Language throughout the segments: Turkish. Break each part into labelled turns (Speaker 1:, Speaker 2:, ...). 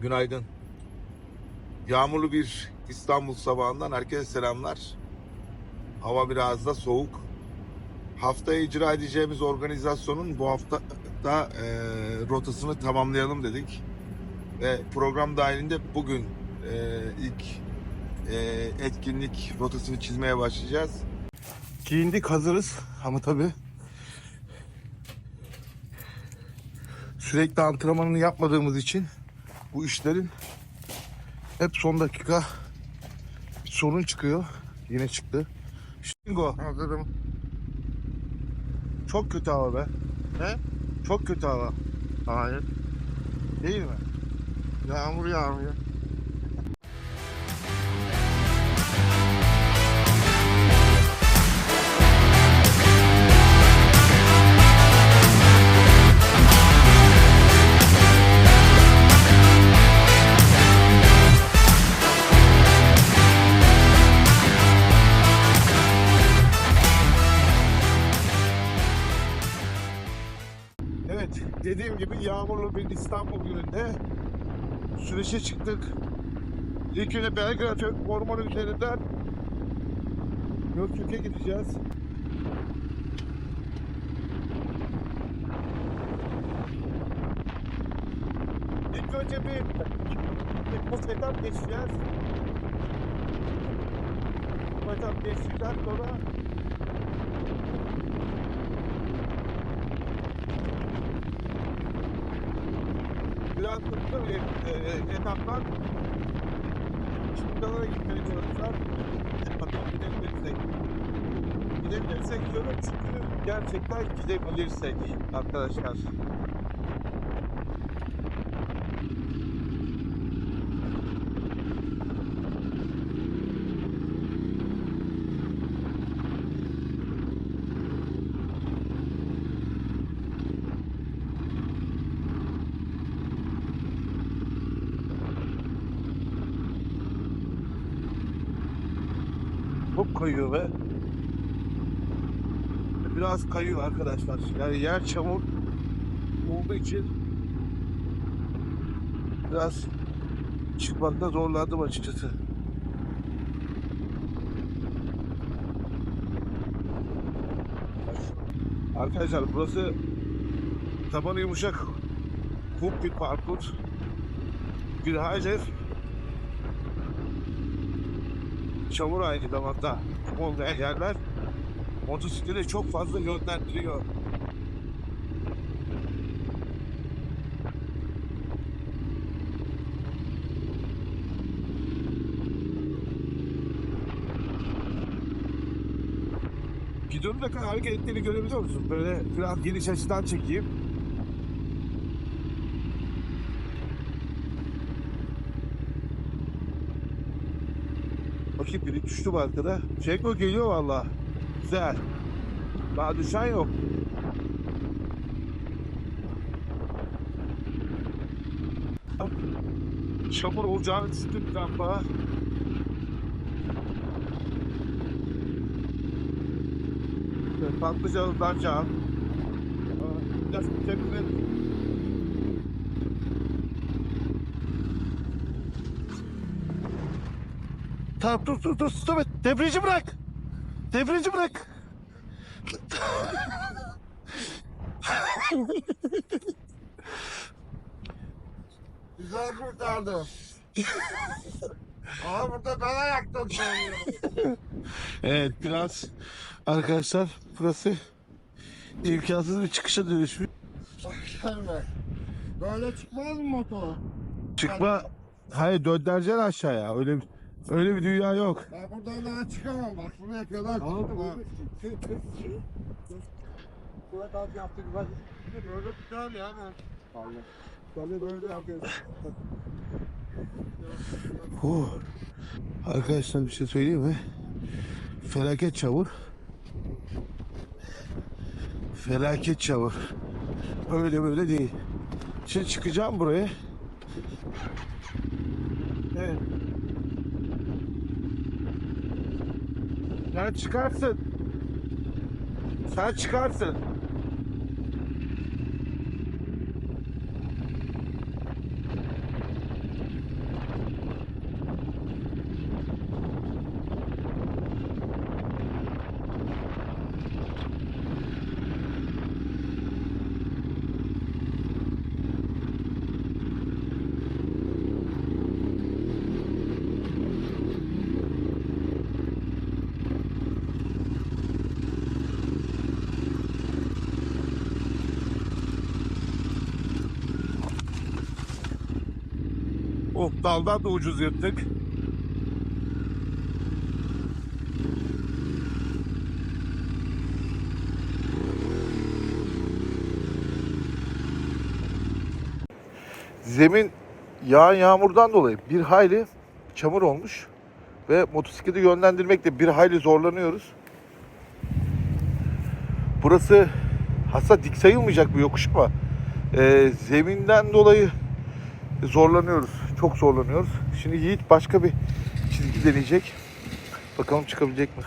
Speaker 1: Günaydın. Yağmurlu bir İstanbul sabahından herkese selamlar. Hava biraz da soğuk. Haftaya icra edeceğimiz organizasyonun bu hafta da e, rotasını tamamlayalım dedik. Ve program dahilinde bugün e, ilk e, etkinlik rotasını çizmeye başlayacağız. Giyindik hazırız ama tabii sürekli antrenmanını yapmadığımız için bu işlerin hep son dakika bir sorun çıkıyor. Yine çıktı. Şingo. Hazırım. Çok kötü hava be. He? Çok kötü hava. Hayır. Değil mi? Yağmur yağmıyor. Süreçe çıktık. İlk güne Belgrad ormanı üzerinden Göktürk'e gideceğiz. İlk önce bir, bir bu etap geçeceğiz. Bu etap geçtikten sonra hızlı bir e, etaptan Çingala'ya gitmeye çalışacağız. Bakalım gidebilirsek. Gidebilirsek diyorum çünkü gerçekten gidebilirsek arkadaşlar. Çok kayıyor ve biraz kayıyor arkadaşlar. Yani yer çamur olduğu için biraz çıkmakta zorlandım açıkçası. Arkadaşlar burası tabanı yumuşak kum bir parkur. Günlerce çamur aynı zamanda kum olmayan yerler motosikleti çok fazla yönlendiriyor. Gidonun ne kadar hareket ettiğini görebiliyor musun? Böyle biraz geniş açıdan çekeyim. Bakayım biri düştü mü arkada. Çeko geliyor valla. Güzel. Daha düşen yok. Çamur olacağını düşündüm bir. Evet, Patlıcanından can. Biraz teşekkür Tamam dur dur dur stop et. Debriyajı bırak. Debriyajı bırak.
Speaker 2: Güzel kurtardı. Ama burada ben duramıyorum.
Speaker 1: Evet biraz arkadaşlar burası imkansız bir çıkışa dönüşmüş.
Speaker 2: Gelme. Böyle çıkmaz mı motor?
Speaker 1: Çıkma hayır döndüreceksin aşağıya öyle bir- öyle bir dünya yok.
Speaker 2: Ben buradan daha çıkamam bak buraya kadar çıktım ha. Kuvvet altı yaptık ben. Böyle güzel ya ben. Allah. Böyle böyle yapıyorsun.
Speaker 1: Oh. Arkadaşlar bir şey söyleyeyim mi? Felaket çamur. Felaket çamur. Öyle böyle değil. Şimdi çıkacağım buraya. Evet. Sen çıkarsın. Sen çıkarsın. Daldan da ucuz yırttık. Zemin yağan yağmurdan dolayı bir hayli çamur olmuş ve motosikleti yönlendirmekte bir hayli zorlanıyoruz. Burası aslında dik sayılmayacak bir yokuş ama e, zeminden dolayı zorlanıyoruz. Çok zorlanıyoruz. Şimdi Yiğit başka bir çizgi deneyecek. Bakalım çıkabilecek mi?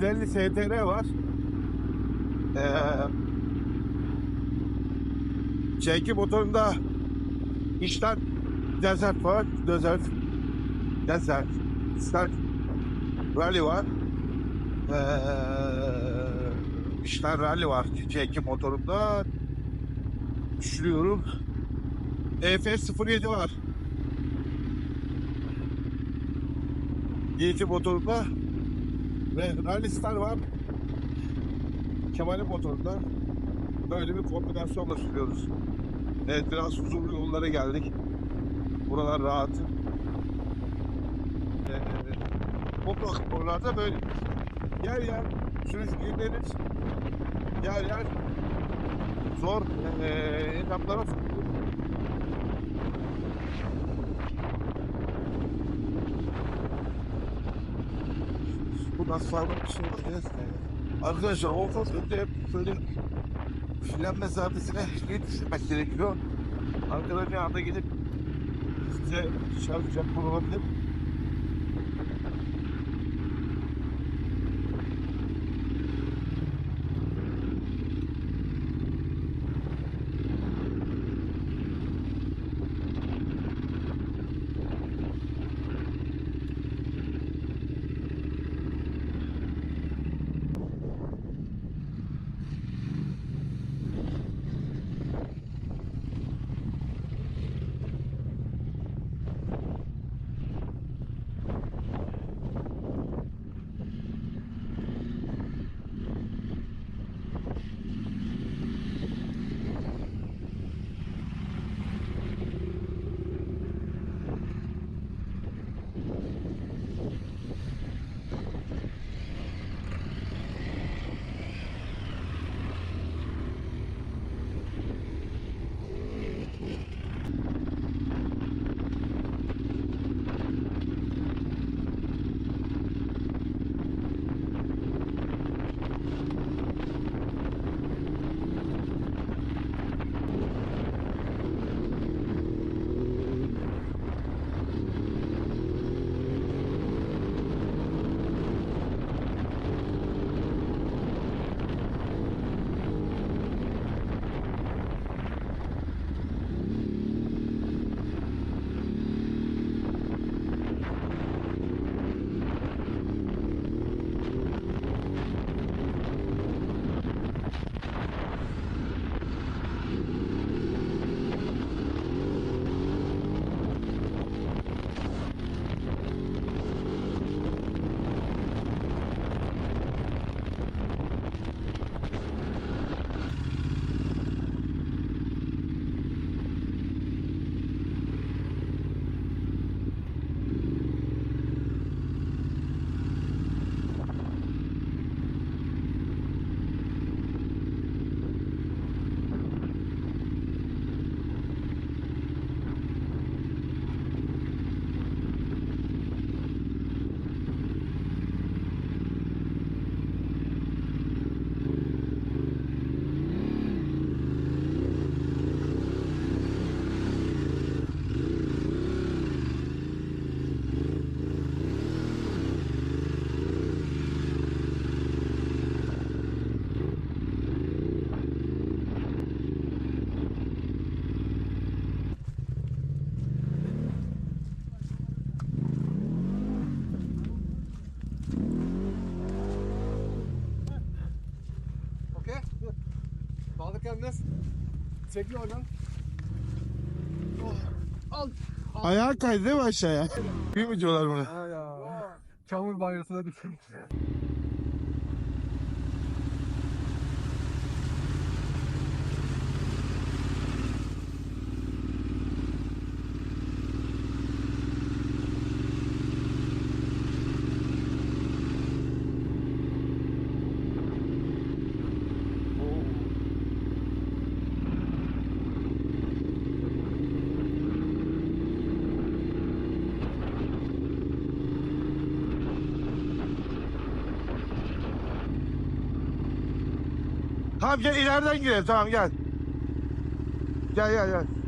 Speaker 1: 150 STR var. Ee, çeki motorunda işten desert var. Desert. Desert. Desert. Rally var. Ee, işten rally var. Çeki motorunda düşünüyorum. EF07 var. Yeti motorunda Rally var. Kemal'in motorunda. Böyle bir kombinasyonla sürüyoruz. Evet biraz huzurlu yollara geldik. Buralar rahat. Ee, motorlarda böyle yer yer sürüş girmeniz yer yer zor ee, etaplara şey olacağız. Arkadaşlar o önde hep böyle filan mesafesine yetişmek gerekiyor. Arkadan bir anda gidip size çarpacak olabilir.
Speaker 3: Kendine. Çekil oradan. Oh, Al.
Speaker 1: Ayağa kaydı değil mi aşağıya? Bir mi diyorlar buna?
Speaker 3: Ha ya. Çamur banyosuna düşmüş.
Speaker 1: Tamam gel ileriden girelim tamam gel. Gel gel gel.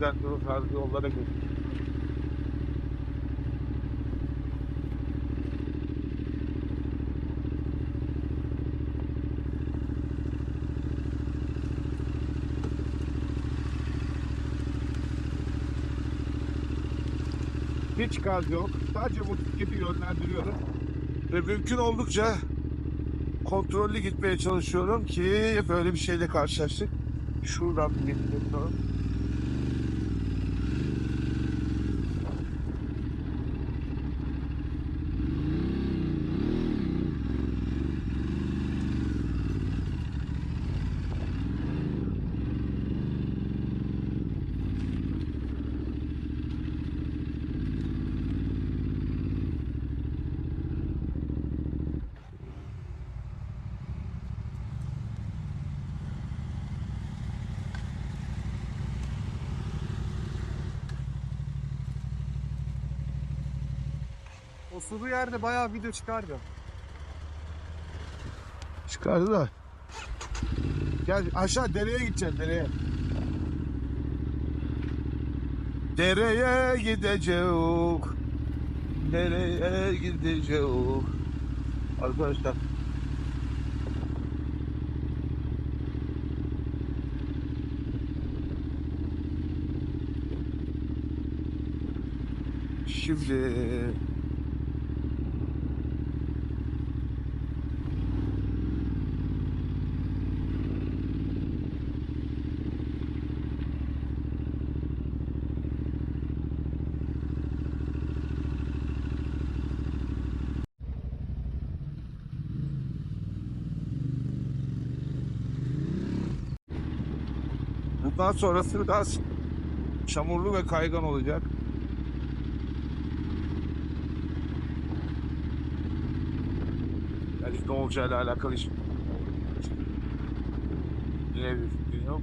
Speaker 1: Harbiden dur farklı yollara gir. Hiç gaz yok. Sadece motosikleti yönlendiriyorum. Ve mümkün oldukça kontrollü gitmeye çalışıyorum ki böyle bir şeyle karşılaştık. Şuradan bir geçiyorum.
Speaker 3: O sulu yerde bayağı video çıkardı.
Speaker 1: Çıkardı da. Gel aşağı dereye gideceğiz dereye. Dereye gideceğiz. Nereye gideceğiz? Arkadaşlar. Şimdi Bundan sonrası biraz çamurlu ve kaygan olacak. Yani ne olacağıyla alakalı hiç yine bir fikrim yok.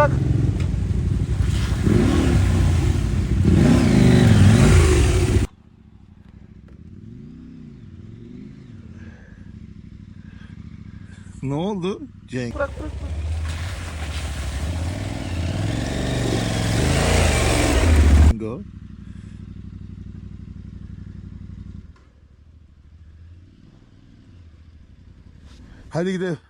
Speaker 1: Bırak. Ne oldu Cenk? Bırak bırak bırak. Go. Hadi gidelim.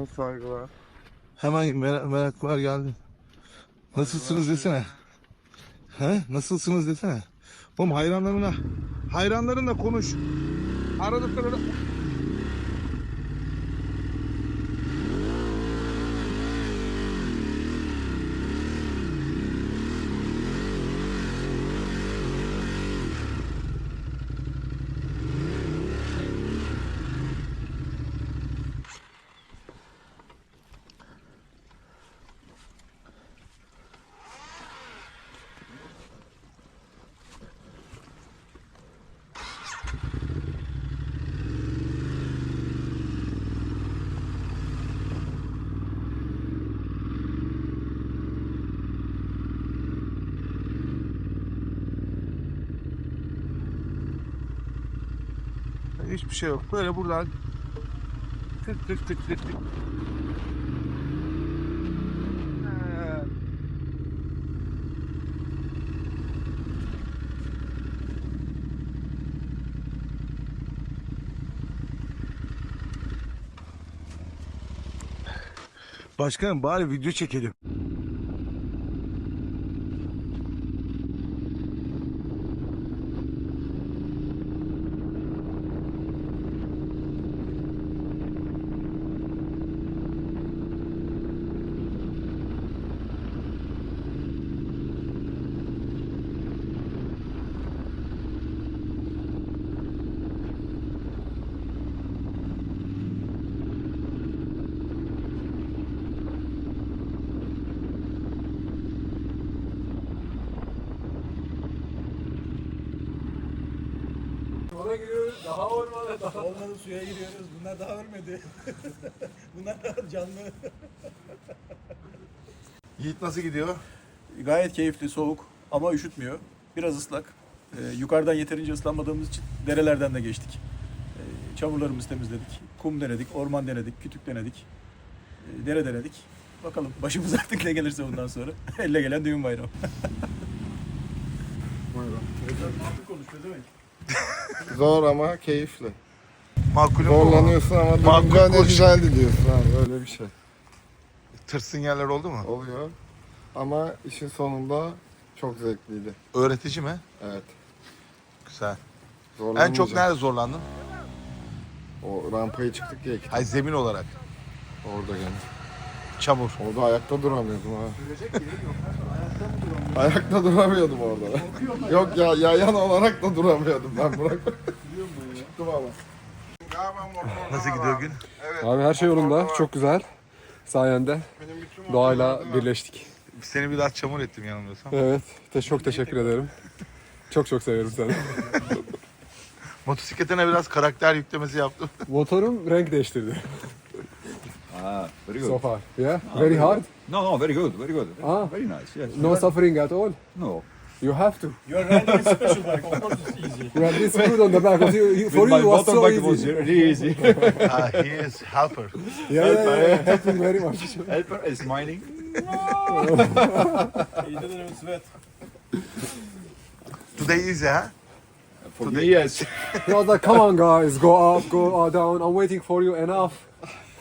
Speaker 2: Buyurun saygılar.
Speaker 1: Hemen merak, meraklar geldi. Nasılsınız desene. He? Nasılsınız desene. Oğlum hayranlarına hayranlarınla konuş. Arada sırada hiçbir şey yok. Böyle buradan tık tık tık tık tık. Başkanım bari video çekelim.
Speaker 2: Ona giriyoruz. Daha ormana daha. Olmadı suya giriyoruz. Bunlar daha ölmedi. Bunlar daha canlı.
Speaker 1: Yiğit nasıl gidiyor?
Speaker 4: Gayet keyifli, soğuk ama üşütmüyor. Biraz ıslak. Ee, yukarıdan yeterince ıslanmadığımız için derelerden de geçtik. Ee, çamurlarımızı temizledik. Kum denedik, orman denedik, kütük denedik. Ee, dere denedik. Bakalım başımız artık ne gelirse bundan sonra. Elle gelen düğün bayramı. Konuşuyor demek.
Speaker 2: Zor ama keyifli.
Speaker 1: Makul
Speaker 2: Zorlanıyorsun ama
Speaker 1: Makul
Speaker 2: durunca ne
Speaker 1: koş.
Speaker 2: güzeldi diyorsun abi öyle bir şey.
Speaker 1: tırsın yerler oldu mu?
Speaker 5: Oluyor. Ama işin sonunda çok zevkliydi.
Speaker 1: Öğretici mi?
Speaker 5: Evet.
Speaker 1: Güzel. En çok nerede zorlandın?
Speaker 5: O rampaya çıktık ya iki
Speaker 1: Hay zemin olarak.
Speaker 5: orada gene.
Speaker 1: Çamur.
Speaker 5: Orada ayakta duramıyordum ha. ayakta duramıyordum orada. Yok ya yayan olarak da duramıyordum ben bırak. Çıktım ama.
Speaker 1: Nasıl gidiyor gün?
Speaker 3: Abi her şey yolunda. Çok güzel. Sayende doğayla birleştik.
Speaker 1: Seni biraz çamur ettim yanılmıyorsam.
Speaker 3: Evet. Te çok teşekkür ederim. Çok çok severim seni.
Speaker 1: Motosikletine biraz karakter yüklemesi yaptım.
Speaker 3: Motorum renk değiştirdi.
Speaker 6: Ah, very
Speaker 3: So
Speaker 6: good.
Speaker 3: far. Yeah? Very hard?
Speaker 6: No, no, very good, very good.
Speaker 3: Ah.
Speaker 6: Very nice, yes.
Speaker 3: No suffering at all?
Speaker 6: No.
Speaker 3: You have to.
Speaker 4: You are riding a special bike, of course it's easy.
Speaker 3: You have this food on the back. of you, you- for you it was so easy.
Speaker 6: really easy.
Speaker 1: Ah, he is helper.
Speaker 3: Yeah, yeah, yeah, yeah. Helping very much.
Speaker 6: Helper is smiling.
Speaker 4: He didn't even sweat.
Speaker 1: Today easy ha?
Speaker 6: For
Speaker 1: Today-
Speaker 6: me, yes.
Speaker 3: He was like, come on guys, go up, go uh, down. I'm waiting for you. Enough.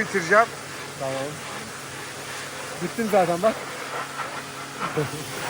Speaker 1: bitireceğim.
Speaker 3: Tamam. Bittin zaten bak.